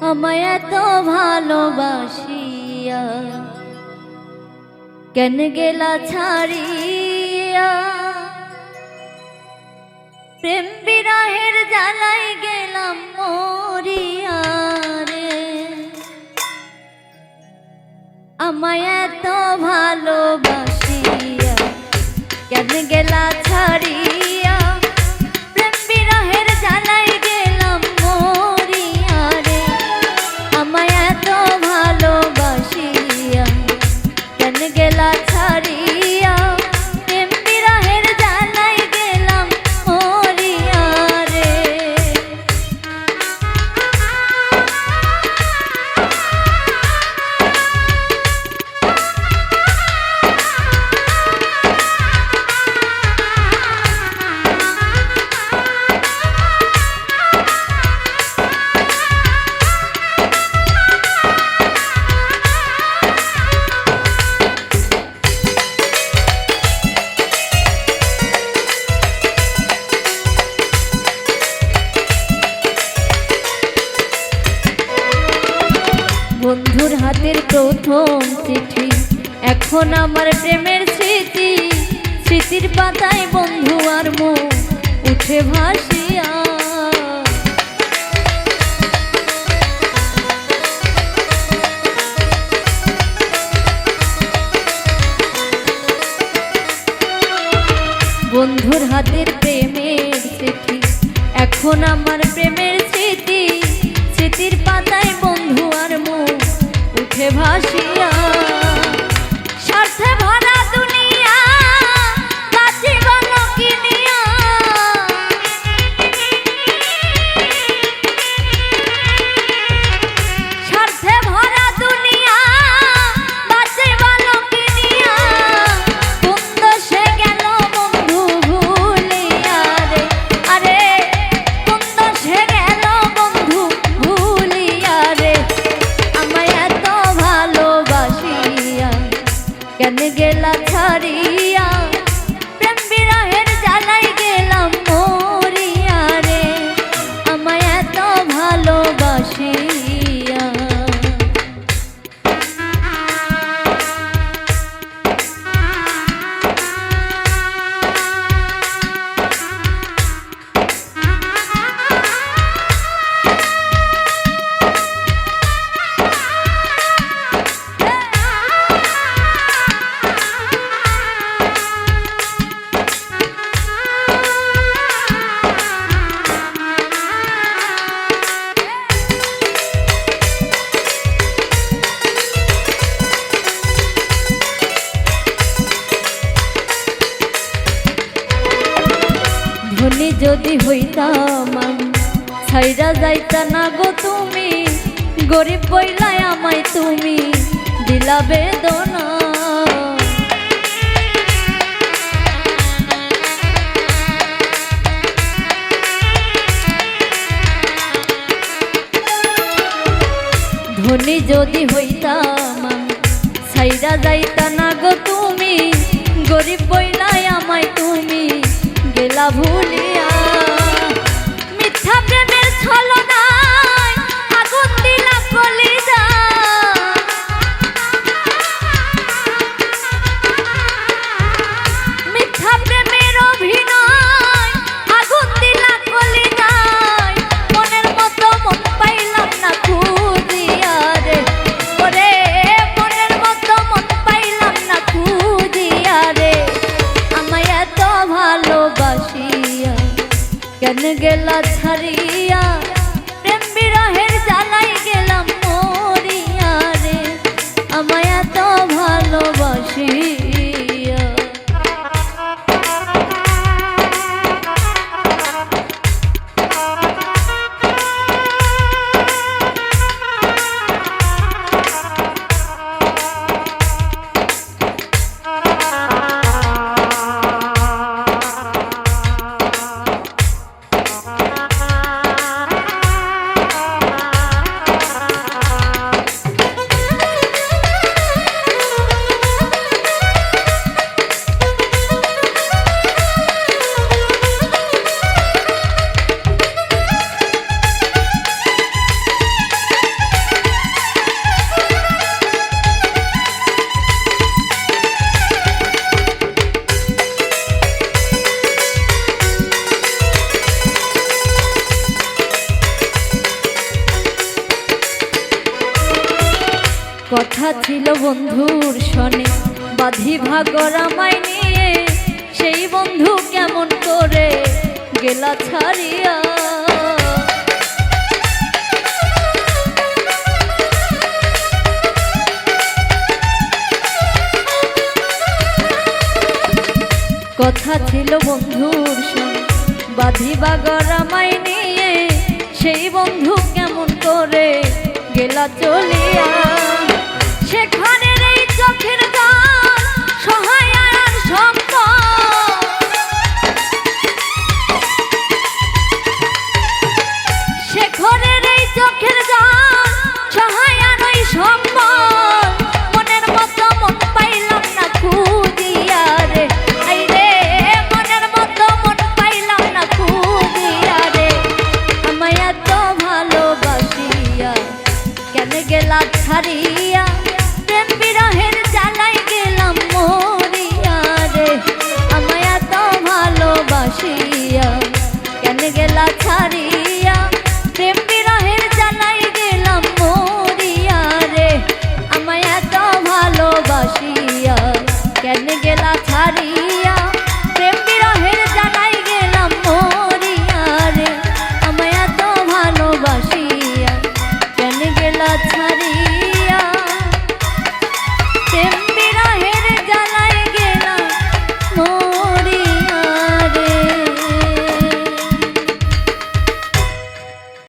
আমায় এত ভালোবাসিয়া। কেন গেলা ছাড়িয়া? প্রেম বিরাহের জ্বালাই গেলাম মরিয়া রে। আমায় এত ভালোবাসিয়া। কেন গেলা ছাড়িয়া? চিঠি এখন আমার প্রেমের স্মৃতি, স্মৃতির পাতায় বন্ধু আর মুখ, উঠে ভাসিয়া। বন্ধুর হাতের প্রেমের চিঠি এখন আমার প্রেমের স্মৃতি, স্মৃতির পাতায় উঠে ভাসিয়া যদি হইতাম ছাইরা যাইতা না গো তুমি, গরিব বইলাই আমায় তুমি দিলা বেদনা। ধনী যদি হইতাম ছাইরা যাইতা না গো তুমি, গরিব গেলা ভুলিয়া কেন গেলা ছাড়িয়া প্রেম বিরহের জ্বালাই গেলাম মরিয়া রে। আমায় এত ভালোবাসিয়া কথা ছিল বন্ধুর শনে, বাধি ভাগর আমায় নিয়ে, সেই বন্ধু কেমন করে গেলা ছাড়িয়া? কথা ছিল বন্ধুর সঙ্গে বাধি বাগর আমায় নিয়ে, সেই বন্ধু কেমন করে গেলা চলিয়া? সেখানে এই চোখের